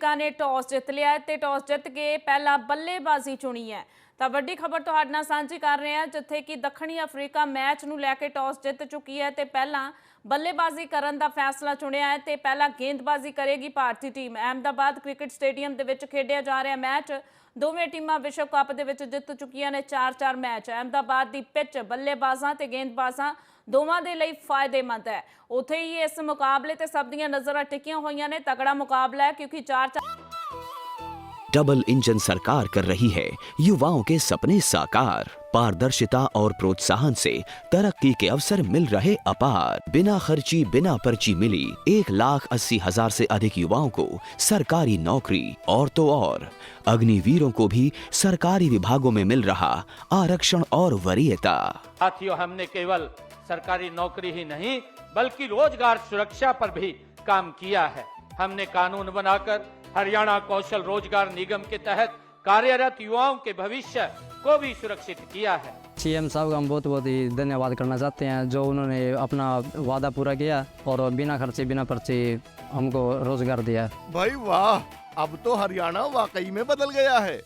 ਨੇ ਟਾਸ ਜਿੱਤ ਲਿਆ ਤੇ ਟਾਸ ਜਿੱਤ ਕੇ ਪਹਿਲਾਂ ਬੱਲੇਬਾਜ਼ੀ ਚੁਣੀ ਹੈ। ਤਾਂ ਵੱਡੀ ਖਬਰ ਤੁਹਾਡੇ ਨਾਲ ਸਾਂਝੀ ਕਰ ਰਹੇ ਹਾਂ, ਜਿੱਥੇ ਕਿ ਦੱਖਣੀ ਅਫਰੀਕਾ ਮੈਚ ਨੂੰ ਲੈ ਕੇ ਟਾਸ ਜਿੱਤ ਚੁੱਕੀ ਹੈ ਤੇ ਪਹਿਲਾਂ ਬੱਲੇਬਾਜ਼ੀ ਕਰਨ ਦਾ ਫੈਸਲਾ ਚੁਣਿਆ ਹੈ ਤੇ ਪਹਿਲਾਂ ਗੇਂਦਬਾਜ਼ੀ ਕਰੇਗੀ ਭਾਰਤੀ ਟੀਮ। ਅਹਿਮਦਾਬਾਦ ਕ੍ਰਿਕਟ ਸਟੇਡੀਅਮ ਦੇ ਵਿੱਚ ਖੇਡਿਆ ਜਾ ਰਿਹਾ ਮੈਚ। ਦੋਵੇਂ ਟੀਮਾਂ ਵਿਸ਼ਵ ਕੱਪ ਦੇ ਵਿੱਚ ਜਿੱਤ ਚੁੱਕੀਆਂ ਨੇ 4-4 ਮੈਚ। ਅਹਿਮਦਾਬਾਦ ਦੀ ਪਿੱਚ, ਬੱਲੇਬਾਜ਼ਾਂ ਤੇ ਗੇਂਦਬਾਜ਼ਾਂ ਦੋਵਾਂ ਦੇ ਲਈ ਫਾਇਦੇਮੰਦ ਹੈ। ਉੱਥੇ ਹੀ ਇਸ ਮੁਕਾਬਲੇ ਤੇ ਸਭ ਦੀਆਂ ਨਜ਼ਰਾਂ ਟਿਕੀਆਂ ਹੋਈਆਂ ਨੇ। ਤਗੜਾ ਮੁਕਾਬਲਾ ਹੈ, ਕਿਉਂਕਿ 4-4 डबल इंजन सरकार कर रही है। युवाओं के सपने साकार, पारदर्शिता और प्रोत्साहन से तरक्की के अवसर मिल रहे अपार। बिना खर्ची, बिना पर्ची मिली, एक लाख अस्सी हज़ार से अधिक युवाओं को सरकारी नौकरी, और तो और। अग्निवीरों को भी सरकारी विभागों में मिल रहा आरक्षण और वरीयता। साथियों, हमने केवल सरकारी नौकरी ही नहीं, बल्कि रोज़गार सुरक्षा पर भी काम किया है। हमने कानून बनाकर हरियाणा कौशल रोज़गार निगम के तहत कार्यरत युवाओं के भविष्य को भी सुरक्षित किया है। सीएम साहब का हम बहुत बहुत ही धन्यवाद करना चाहते हैं जो उन्होंने अपना वादा पूरा किया और बिना खर्चे बिना पर्चे हमको रोज़गार दिया। भाई वाह अब तो हरियाणा वाकई में बदल गया है।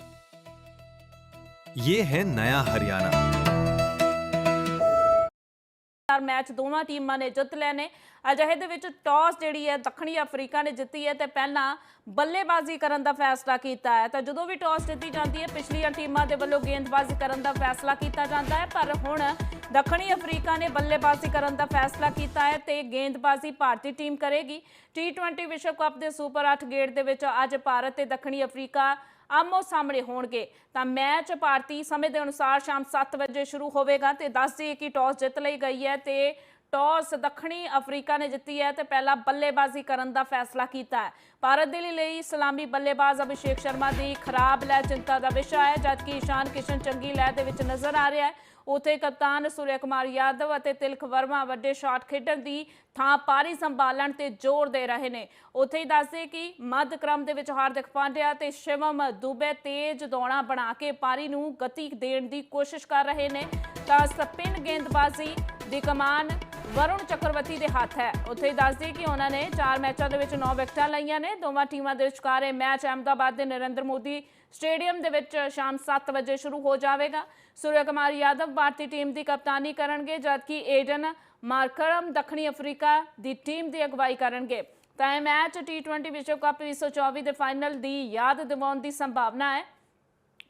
ये है नया हरियाणा। मैच दोनों टीम ने जित लेने ਅਜਿਹੇ ਦੇ ਵਿੱਚ ਟਾਸ ਜਿਹੜੀ ਹੈ ਦੱਖਣੀ ਅਫਰੀਕਾ ਨੇ ਜਿੱਤੀ ਹੈ ਤੇ ਪਹਿਲਾਂ ਬੱਲੇਬਾਜ਼ੀ ਕਰਨ ਦਾ ਫੈਸਲਾ ਕੀਤਾ ਹੈ। ਤਾਂ ਜਦੋਂ ਵੀ ਟਾਸ ਜਿੱਤੀ ਜਾਂਦੀ ਹੈ, ਪਿਛਲੀਆਂ ਟੀਮਾਂ ਦੇ ਵੱਲੋਂ ਗੇਂਦਬਾਜ਼ੀ ਕਰਨ ਦਾ ਫੈਸਲਾ ਕੀਤਾ ਜਾਂਦਾ ਹੈ, ਪਰ ਹੁਣ ਦੱਖਣੀ ਅਫਰੀਕਾ ਨੇ ਬੱਲੇਬਾਜ਼ੀ ਕਰਨ ਦਾ ਫੈਸਲਾ ਕੀਤਾ ਹੈ ਤੇ ਗੇਂਦਬਾਜ਼ੀ ਭਾਰਤੀ ਟੀਮ ਕਰੇਗੀ। T20 ਵਿਸ਼ਵ ਕੱਪ ਦੇ ਸੁਪਰ 8 ਗੇੜ ਦੇ ਵਿੱਚ ਅੱਜ ਭਾਰਤ ਤੇ ਦੱਖਣੀ ਅਫਰੀਕਾ ਆਮੋ ਸਾਹਮਣੇ ਹੋਣਗੇ। ਤਾਂ ਮੈਚ ਭਾਰਤੀ ਸਮੇਂ ਦੇ ਅਨੁਸਾਰ ਸ਼ਾਮ 7 ਵਜੇ ਸ਼ੁਰੂ ਹੋਵੇਗਾ ਤੇ ਦੱਸ ਦਈਏ ਕਿ ਟਾਸ ਜਿੱਤ ਲਈ ਗਈ ਹੈ ਤੇ ਟਾਸ ਦੱਖਣੀ ਅਫਰੀਕਾ ਨੇ ਜਿੱਤੀ ਹੈ ਤੇ ਪਹਿਲਾਂ ਬੱਲੇਬਾਜ਼ੀ ਕਰਨ ਦਾ ਫੈਸਲਾ ਕੀਤਾ ਹੈ। ਭਾਰਤ ਦੇ ਲਈ ਸਲਾਮੀ ਬੱਲੇਬਾਜ਼ ਅਭਿਸ਼ੇਕ ਸ਼ਰਮਾ ਦੀ ਖਰਾਬ ਲੈ ਚਿੰਤਾ ਦਾ ਵਿਸ਼ਾ ਹੈ, ਜਦਕਿ ਇਸ਼ਾਨ ਕਿਸ਼ਨ ਚੰਗੀ ਲੈ ਦੇ ਵਿੱਚ ਨਜ਼ਰ ਆ ਰਿਹਾ ਹੈ। ਉਥੇ ਕਪਤਾਨ ਸੂਰਿਆ ਕੁਮਾਰ ਯਾਦਵ ਅਤੇ ਤਿਲਕ ਵਰਮਾ ਵੱਡੇ ਸ਼ਾਟ ਖੇਡਣ ਦੀ ਥਾਂ ਪਾਰੀ ਸੰਭਾਲਣ ਤੇ ਜ਼ੋਰ ਦੇ ਰਹੇ ਨੇ। ਉਥੇ ਹੀ ਦੱਸਦੇ ਕਿ ਮੱਧ ਕ੍ਰਮ ਦੇ ਵਿੱਚ ਹਾਰਦਿਕ ਪਾਂਡਿਆ ਤੇ ਸ਼ਿਵਮ ਦੁਬੇ ਤੇਜ਼ ਦੌੜਾਂ ਬਣਾ ਕੇ ਪਾਰੀ ਨੂੰ ਗਤੀ ਦੇਣ ਦੀ ਕੋਸ਼ਿਸ਼ ਕਰ ਰਹੇ ਨੇ। ਤਾਂ ਸਪਿਨ ਗੇਂਦਬਾਜ਼ੀ ਦੀ ਕਮਾਨ ਵਰੁਣ ਚੱਕਰਵਰਤੀ ਦੇ ਹੱਥ ਹੈ। ਉੱਥੇ ਹੀ ਦੱਸਦੇ ਕਿ ਉਹਨਾਂ ਨੇ 4 ਮੈਚਾਂ ਦੇ ਵਿੱਚ 9 ਵਿਕਟਾਂ ਲਈਆਂ ਨੇ। ਦੋਵਾਂ ਟੀਮਾਂ ਦੇ ਵਿਚਕਾਰ ਇਹ ਮੈਚ ਅਹਿਮਦਾਬਾਦ ਦੇ ਨਰਿੰਦਰ ਮੋਦੀ ਸਟੇਡੀਅਮ ਦੇ ਵਿੱਚ ਸ਼ਾਮ 7 ਵਜੇ ਸ਼ੁਰੂ ਹੋ ਜਾਵੇਗਾ। ਸੂਰਿਆ ਕੁਮਾਰ ਯਾਦਵ ਭਾਰਤੀ ਟੀਮ ਦੀ ਕਪਤਾਨੀ ਕਰਨਗੇ, ਜਦਕਿ ਏਡਨ ਮਾਰਕਰਮ ਦੱਖਣੀ ਅਫਰੀਕਾ ਦੀ ਟੀਮ ਦੀ ਅਗਵਾਈ ਕਰਨਗੇ। ਤਾਂ ਇਹ ਮੈਚ T20 ਵਿਸ਼ਵ ਕੱਪ 2024 ਦੇ ਫਾਈਨਲ ਦੀ ਯਾਦ ਦਿਵਾਉਣ ਦੀ ਸੰਭਾਵਨਾ ਹੈ।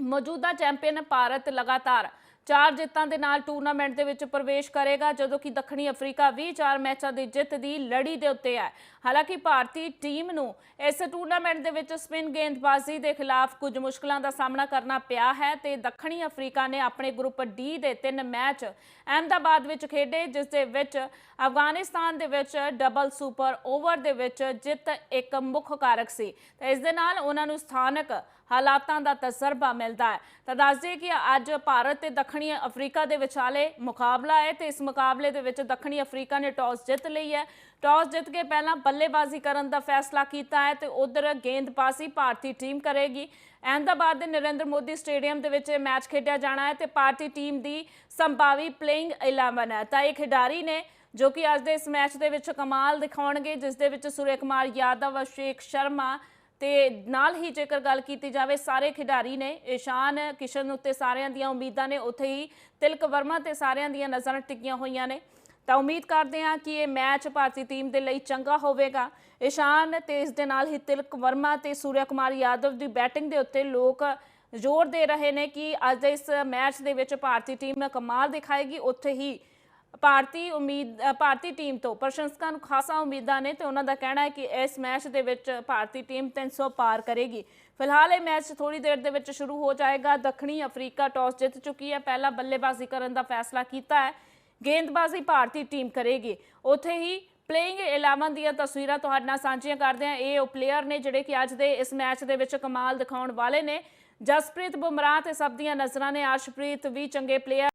ਮੌਜੂਦਾ ਚੈਂਪੀਅਨ ਭਾਰਤ ਲਗਾਤਾਰ ਚਾਰ ਜਿੱਤਾਂ ਦੇ ਨਾਲ ਟੂਰਨਾਮੈਂਟ ਦੇ ਵਿੱਚ ਪ੍ਰਵੇਸ਼ ਕਰੇਗਾ, ਜਦੋਂ ਕਿ ਦੱਖਣੀ ਅਫਰੀਕਾ ਵੀ ਚਾਰ ਮੈਚਾਂ ਦੀ ਜਿੱਤ ਦੀ ਲੜੀ ਦੇ ਉੱਤੇ ਹੈ। ਹਾਲਾਂਕਿ ਭਾਰਤੀ ਟੀਮ ਨੂੰ ਇਸ ਟੂਰਨਾਮੈਂਟ ਦੇ ਵਿੱਚ ਸਪਿਨ ਗੇਂਦਬਾਜ਼ੀ ਦੇ ਖਿਲਾਫ ਕੁਝ ਮੁਸ਼ਕਲਾਂ ਦਾ ਸਾਹਮਣਾ ਕਰਨਾ ਪਿਆ ਹੈ ਤੇ ਦੱਖਣੀ ਅਫਰੀਕਾ ਨੇ ਆਪਣੇ ਗਰੁੱਪ ਡੀ ਦੇ ਤਿੰਨ ਮੈਚ ਅਹਿਮਦਾਬਾਦ ਵਿੱਚ ਖੇਡੇ, ਜਿਸ ਦੇ ਵਿੱਚ ਅਫਗਾਨਿਸਤਾਨ ਦੇ ਵਿੱਚ ਡਬਲ ਸੁਪਰ ਓਵਰ ਦੇ ਵਿੱਚ ਜਿੱਤ ਇੱਕ ਮੁੱਖ ਕਾਰਕ ਸੀ। ਤੇ ਇਸ ਦੇ ਨਾਲ ਉਹਨਾਂ ਨੂੰ ਸਥਾਨਕ ਹਾਲਾਤਾਂ ਦਾ ਤਜਰਬਾ ਮਿਲਦਾ ਹੈ। ਤਾਂ ਦੱਸਦੇ ਕਿ ਅੱਜ ਭਾਰਤ ਤੇ ਦੱਖਣੀ ਅਫਰੀਕਾ ਦੇ ਵਿਚਾਲੇ ਮੁਕਾਬਲਾ ਹੈ ਤੇ ਇਸ ਮੁਕਾਬਲੇ ਦੇ ਵਿੱਚ ਦੱਖਣੀ ਅਫਰੀਕਾ ਨੇ ਟਾਸ ਜਿੱਤ ਲਈ ਹੈ। ਟਾਸ ਜਿੱਤ ਕੇ ਪਹਿਲਾਂ ਬੱਲੇਬਾਜ਼ੀ ਕਰਨ ਦਾ ਫੈਸਲਾ ਕੀਤਾ ਹੈ ਤੇ ਉਧਰ ਗੇਂਦਬਾਜ਼ੀ ਭਾਰਤੀ ਟੀਮ ਕਰੇਗੀ। ਅਹਿਮਦਾਬਾਦ ਦੇ ਨਰਿੰਦਰ ਮੋਦੀ ਸਟੇਡੀਅਮ ਦੇ ਵਿੱਚ ਇਹ ਮੈਚ ਖੇਡਿਆ ਜਾਣਾ ਹੈ ਤੇ ਭਾਰਤੀ ਟੀਮ ਦੀ ਸੰਭਾਵੀ ਪਲੇਇੰਗ 11 ਹੈ। ਤਾਂ ਇਹ ਖਿਡਾਰੀ ਨੇ ਜੋ ਕਿ ਅੱਜ ਦੇ ਇਸ ਮੈਚ ਦੇ ਵਿੱਚ ਕਮਾਲ ਦਿਖਾਉਣਗੇ, ਜਿਸ ਦੇ ਵਿੱਚ ਸੂਰਿਆ ਕੁਮਾਰ ਯਾਦਵ, ਅਸ਼ੇਕ ਸ਼ਰਮਾ ਤੇ ਨਾਲ ਹੀ ਜੇਕਰ ਗੱਲ ਕੀਤੀ ਜਾਵੇ, ਸਾਰੇ ਖਿਡਾਰੀ ਨੇ ਇਸ਼ਾਨ ਕਿਸ਼ਨ ਉੱਤੇ ਸਾਰਿਆਂ ਦੀਆਂ ਉਮੀਦਾਂ ਨੇ, ਉੱਥੇ ਹੀ ਤਿਲਕ ਵਰਮਾ ਤੇ ਸਾਰਿਆਂ ਦੀਆਂ ਨਜ਼ਰਾਂ ਟਿਕੀਆਂ ਹੋਈਆਂ ਨੇ। ਤਾਂ ਉਮੀਦ ਕਰਦੇ ਹਾਂ ਕਿ ਇਹ ਮੈਚ ਭਾਰਤੀ ਟੀਮ ਦੇ ਲਈ ਚੰਗਾ ਹੋਵੇਗਾ। ਇਸ਼ਾਨ ਤੇ ਇਸ ਦੇ ਨਾਲ ਹੀ ਤਿਲਕ ਵਰਮਾ ਤੇ ਸੂਰਿਆ ਕੁਮਾਰ ਯਾਦਵ ਦੀ ਬੈਟਿੰਗ ਦੇ ਉੱਤੇ ਲੋਕ ਜ਼ੋਰ ਦੇ ਰਹੇ ਨੇ ਕਿ ਅੱਜ ਦੇ ਇਸ ਮੈਚ ਦੇ ਵਿੱਚ ਭਾਰਤੀ ਟੀਮ ਕਮਾਲ ਦਿਖਾਏਗੀ। ਉੱਥੇ ਹੀ ਭਾਰਤੀ ਉਮੀਦ ਅ, ਭਾਰਤੀ ਟੀਮ ਤੋਂ ਪ੍ਰਸ਼ੰਸਕਾਂ ਨੂੰ ਖਾਸਾ ਉਮੀਦਾਂ ਨੇ ਤੇ ਉਹਨਾਂ ਦਾ ਕਹਿਣਾ ਹੈ ਕਿ ਇਸ ਮੈਚ ਦੇ ਵਿੱਚ ਭਾਰਤੀ ਟੀਮ 300 ਪਾਰ ਕਰੇਗੀ। ਫਿਲਹਾਲ ਇਹ ਮੈਚ ਥੋੜੀ ਦੇਰ ਦੇ ਵਿੱਚ ਸ਼ੁਰੂ ਹੋ ਜਾਏਗਾ। ਦੱਖਣੀ ਅਫਰੀਕਾ ਟਾਸ ਜਿੱਤ ਚੁੱਕੀ ਹੈ। ਪਹਿਲਾਂ ਬੱਲੇਬਾਜ਼ੀ ਕਰਨ ਦਾ ਫੈਸਲਾ ਕੀਤਾ ਹੈ। ਗੇਂਦਬਾਜ਼ੀ ਭਾਰਤੀ ਟੀਮ ਕਰੇਗੀ। ਉੱਥੇ ਹੀ ਪਲੇਇੰਗ 11 ਦੀਆਂ ਤਸਵੀਰਾਂ ਤੁਹਾਡੇ ਨਾਲ ਸਾਂਝੀਆਂ ਕਰਦੇ ਹਾਂ। ਇਹ ਉਹ ਪਲੇਅਰ ਨੇ ਜਿਹੜੇ ਕਿ ਅੱਜ ਦੇ ਇਸ ਮੈਚ ਦੇ ਵਿੱਚ ਕਮਾਲ ਦਿਖਾਉਣ ਵਾਲੇ ਨੇ। ਜਸਪ੍ਰੀਤ ਬੁਮਰਾਹ ਤੇ ਸਭ ਦੀਆਂ ਨਜ਼ਰਾਂ ਨੇ। ਅਰਸ਼ਪ੍ਰੀਤ ਵੀ ਚੰਗੇ ਪਲੇਅਰ